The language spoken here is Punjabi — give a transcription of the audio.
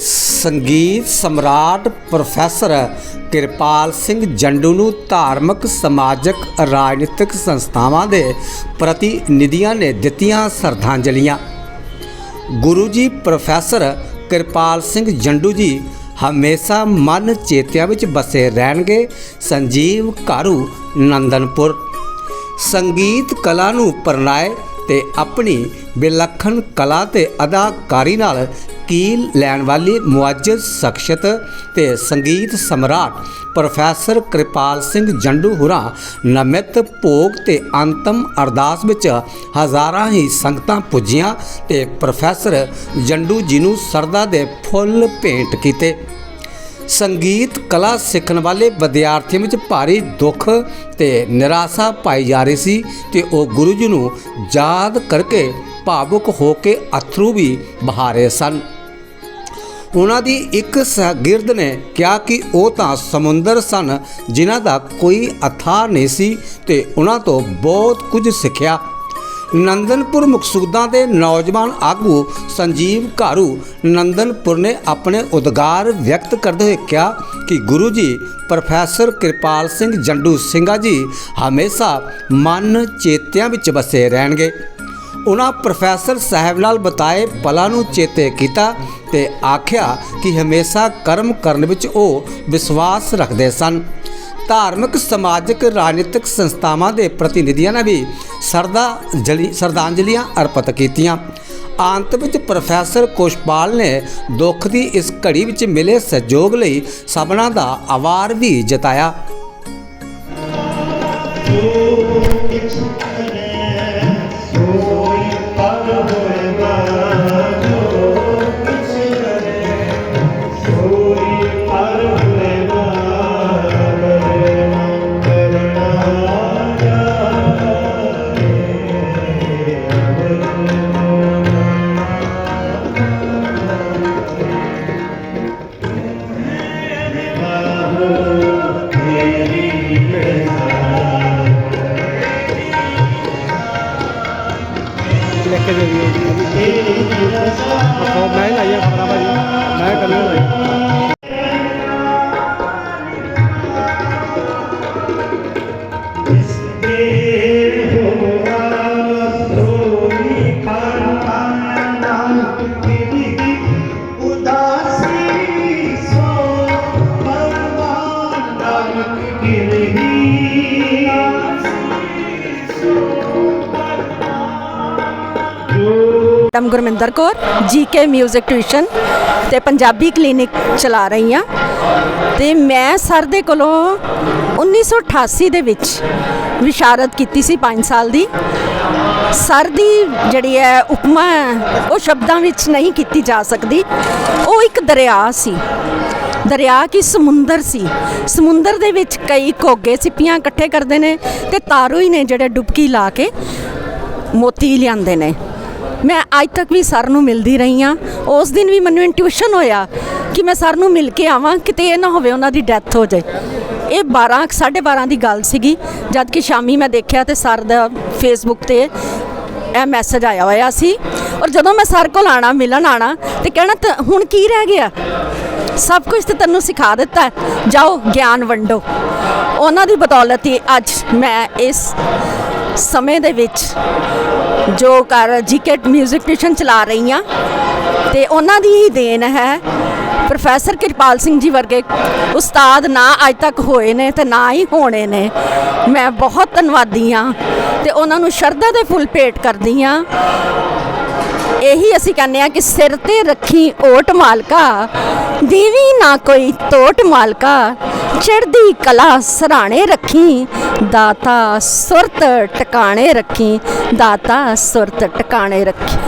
ਸੰਗੀਤ ਸਮਰਾਟ ਪ੍ਰੋਫੈਸਰ ਕਿਰਪਾਲ ਸਿੰਘ ਜੰਡੂ ਨੂੰ ਧਾਰਮਿਕ, ਸਮਾਜਿਕ, ਰਾਜਨੀਤਿਕ ਸੰਸਥਾਵਾਂ ਦੇ ਪ੍ਰਤੀਨਿਧੀਆਂ ਨੇ ਦਿੱਤੀਆਂ ਸ਼ਰਧਾਂਜਲੀਆਂ। ਗੁਰੂ ਜੀ ਪ੍ਰੋਫੈਸਰ ਕਿਰਪਾਲ ਸਿੰਘ ਜੰਡੂ ਜੀ ਹਮੇਸ਼ਾ ਮਨ ਚੇਤਿਆਂ ਵਿੱਚ ਬਸੇ ਰਹਿਣਗੇ। ਸੰਜੀਵ ਕਾਰੂ ਨੰਦਨਪੁਰ। ਸੰਗੀਤ ਕਲਾ ਨੂੰ ਪਰਨਾਏ ਤੇ ਆਪਣੀ ਵਿਲੱਖਣ ਕਲਾ ਤੇ ਅਦਾਕਾਰੀ ਨਾਲ ਕੀਲ ਲੈਣ ਵਾਲੀ ਮੁਆਜਜ਼ ਸ਼ਖਸੀਅਤ ਤੇ ਸੰਗੀਤ ਸਮਰਾਟ ਪ੍ਰੋਫੈਸਰ ਕਿਰਪਾਲ ਸਿੰਘ ਜੰਡੂ ਹੁਰਾ ਨਮਿਤ ਭੋਗ ਤੇ ਅੰਤਮ ਅਰਦਾਸ ਵਿੱਚ ਹਜ਼ਾਰਾਂ ਹੀ ਸੰਗਤਾਂ ਪੁੱਜੀਆਂ ਤੇ ਪ੍ਰੋਫੈਸਰ ਜੰਡੂ ਜੀ ਨੂੰ ਸਰਦਾ ਦੇ ਫੁੱਲ ਭੇਂਟ ਕੀਤੇ। ਸੰਗੀਤ, ਕਲਾ ਸਿੱਖਣ ਵਾਲੇ ਵਿਦਿਆਰਥੀਆਂ ਵਿੱਚ ਭਾਰੀ ਦੁੱਖ ਤੇ ਨਿਰਾਸ਼ਾ ਪਾਈ ਜਾ ਰਹੀ ਸੀ ਤੇ ਉਹ ਗੁਰੂ ਜੀ ਨੂੰ ਯਾਦ ਕਰਕੇ ਭਾਵੁਕ ਹੋ ਕੇ ਅਥਰੂ ਵੀ ਬਹਾ ਰਹੇ ਸਨ। ਉਹਨਾਂ ਦੀ ਇੱਕ ਸਹਿਗਿਰਦ ਨੇ ਕਿਹਾ ਕਿ ਉਹ ਤਾਂ ਸਮੁੰਦਰ ਸਨ ਜਿਨ੍ਹਾਂ ਦਾ ਕੋਈ ਅਥਾਹ ਨਹੀਂ ਸੀ ਤੇ ਉਹਨਾਂ ਤੋਂ ਬਹੁਤ ਕੁਝ ਸਿੱਖਿਆ ਨੰਦਨਪੁਰ ਮਕਸੂਦਾਂ ਦੇ ਨੌਜਵਾਨ ਆਗੂ ਸੰਜੀਵ ਘਾਰੂ ਨੰਦਨਪੁਰ ਨੇ ਆਪਣੇ ਉਦਗਾਰ ਵਿਅਕਤ ਕਰਦੇ ਹੋਏ ਕਿਹਾ ਕਿ ਗੁਰੂ ਜੀ, ਪ੍ਰੋਫੈਸਰ ਕਿਰਪਾਲ ਸਿੰਘ ਜੰਡੂ ਸਿੰਘਾ ਜੀ ਹਮੇਸ਼ਾ ਮਨ ਚੇਤਿਆਂ ਵਿੱਚ ਵਸੇ ਰਹਿਣਗੇ। ਉਹਨਾਂ ਪ੍ਰੋਫੈਸਰ ਸਾਹਿਬ ਨਾਲ ਬਤਾਏ ਪਲਾਂ ਨੂੰ ਚੇਤੇ ਕੀਤਾ ਤੇ ਆਖਿਆ ਕਿ ਹਮੇਸ਼ਾ ਕਰਮ ਕਰਨ ਵਿੱਚ ਉਹ ਵਿਸ਼ਵਾਸ ਰੱਖਦੇ ਸਨ। ਧਾਰਮਿਕ, ਸਮਾਜਿਕ, ਰਾਜਨੀਤਿਕ ਸੰਸਥਾਵਾਂ ਦੇ ਪ੍ਰਤੀਨਿਧੀਆਂ ਨੇ ਵੀ ਸਰਦਾ ਜਲੀ ਸਰਦਾਂਜਲੀਆਂ ਅਰਪਿਤ ਕੀਤੀਆਂ। ਅੰਤ ਵਿੱਚ ਪ੍ਰੋਫੈਸਰ ਕੁਸ਼ਪਾਲ ਨੇ ਦੁੱਖ ਦੀ ਇਸ ਘੜੀ ਵਿੱਚ ਮਿਲੇ ਸਹਿਯੋਗ ਲਈ ਸਭਨਾਂ ਦਾ ਆਭਾਰ ਵੀ ਜਤਾਇਆ। ਲਿਖ ਕੇ ਦੇ ਦਿਓ। ਜੀ ਉਹ ਮੈਂ ਹੀ ਲਾਈਆਂ ਖਬਰਾਂ ਭਾਜੀ। ਮੈਂ ਕੱਲੇ ਲਾਈ madam Gurminder Kaur GK 뮤직 tuition ਤੇ ਪੰਜਾਬੀ ਕਲੀਨਿਕ ਚਲਾ ਰਹੀ ਹਾਂ ਤੇ ਮੈਂ ਸਰ ਦੇ ਕੋਲੋਂ 1988 ਦੇ ਵਿੱਚ ਵਿਸ਼ਾਰਤ ਕੀਤੀ ਸੀ 5 ਸਾਲ ਦੀ। ਸਰ ਦੀ ਜਿਹੜੀ ਹੈ ਉਪਮਾ ਉਹ ਸ਼ਬਦਾਂ ਵਿੱਚ ਨਹੀਂ ਕੀਤੀ ਜਾ ਸਕਦੀ। ਉਹ ਇੱਕ ਦਰਿਆ ਸੀ। ਦਰਿਆ ਕੀ ਸਮੁੰਦਰ ਸੀ। ਸਮੁੰਦਰ ਦੇ ਵਿੱਚ ਕਈ ਘੋਗੇ ਸਿੱਪੀਆਂ ਇਕੱਠੇ ਕਰਦੇ ਨੇ ਤੇ ਤਾਰੂ ਹੀ ਨੇ ਜਿਹੜੇ ਡੁਬਕੀ ਲਾ ਕੇ ਮੋਤੀ ਲਿਆਂਦੇ ਨੇ। ਮੈਂ ਅੱਜ ਤੱਕ ਵੀ ਸਰ ਨੂੰ ਮਿਲਦੀ ਰਹੀ ਹਾਂ। ਉਸ ਦਿਨ ਵੀ ਮੈਨੂੰ ਇੰਟਿਊਸ਼ਨ ਹੋਇਆ ਕਿ ਮੈਂ ਸਰ ਨੂੰ ਮਿਲ ਕੇ ਆਵਾਂ, ਕਿਤੇ ਇਹ ਨਾ ਹੋਵੇ ਉਹਨਾਂ ਦੀ ਡੈਥ ਹੋ ਜਾਏ। ਇਹ 12 12:30 ਦੀ ਗੱਲ ਸੀਗੀ, ਜਦ ਕਿ ਸ਼ਾਮੀ ਮੈਂ ਦੇਖਿਆ ਤੇ ਸਰ ਦਾ ਫੇਸਬੁੱਕ ਤੇ ਇਹ ਮੈਸੇਜ ਆਇਆ ਹੋਇਆ ਸੀ। ਔਰ ਜਦੋਂ ਮੈਂ ਸਰ ਕੋਲ ਆਣਾ, ਮਿਲਣ ਆਣਾ, ਤੇ ਕਹਿਣਾ "ਤ- ਹੁਣ ਕੀ ਰਹਿ ਗਿਆ? ਸਭ ਕੁਝ ਤੇ ਤੈਨੂੰ ਸਿਖਾ ਦਿੱਤਾ ਜਾਓ, ਗਿਆਨ ਵੰਡੋ। ਉਹਨਾਂ ਦੀ ਬਦੌਲਤ ਹੀ ਅੱਜ ਮੈਂ ਇਸ ਸਮੇਂ ਦੇ ਵਿੱਚ ਜੋ ਕਰ ਜੀਕੇ 뮤직 ਟਿਊਸ਼ਨ ਚਲਾ ਰਹੀ ਹਾਂ ਤੇ ਉਹਨਾਂ ਦੀ ਹੀ ਦੇਣ ਹੈ ਪ੍ਰੋਫੈਸਰ ਕਿਰਪਾਲ ਸਿੰਘ ਜੀ ਵਰਗੇ। ਉਸਤਾਦ ਨਾ ਅੱਜ ਤੱਕ ਹੋਏ ਨੇ ਤੇ ਨਾ ਹੀ ਹੋਣੇ ਨੇ। ਮੈਂ ਬਹੁਤ ਧੰਨਵਾਦੀ ਹਾਂ ਤੇ ਉਹਨਾਂ ਨੂੰ ਸ਼ਰਧਾ ਦੇ ਫੁੱਲ ਭੇਟ ਕਰਦੀ ਹਾਂ। ਇਹੀ ਅਸੀਂ ਕਹਿੰਦੇ ਆ ਕਿ ਸਿਰ ਤੇ ਰੱਖੀ ਓਟ ਮਾਲਕਾ, ਦੇਵੀ ਨਾ ਕੋਈ ਤੋਟ ਮਾਲਕਾ। ਚੜਦੀ ਕਲਾ ਸਰਾਣੇ ਰੱਖੀ ਦਾਤਾ ਸੁਰਤ ਟਿਕਾਣੇ ਰੱਖੀ ਦਾਤਾ ਸੁਰਤ ਟਿਕਾਣੇ ਰੱਖੀ।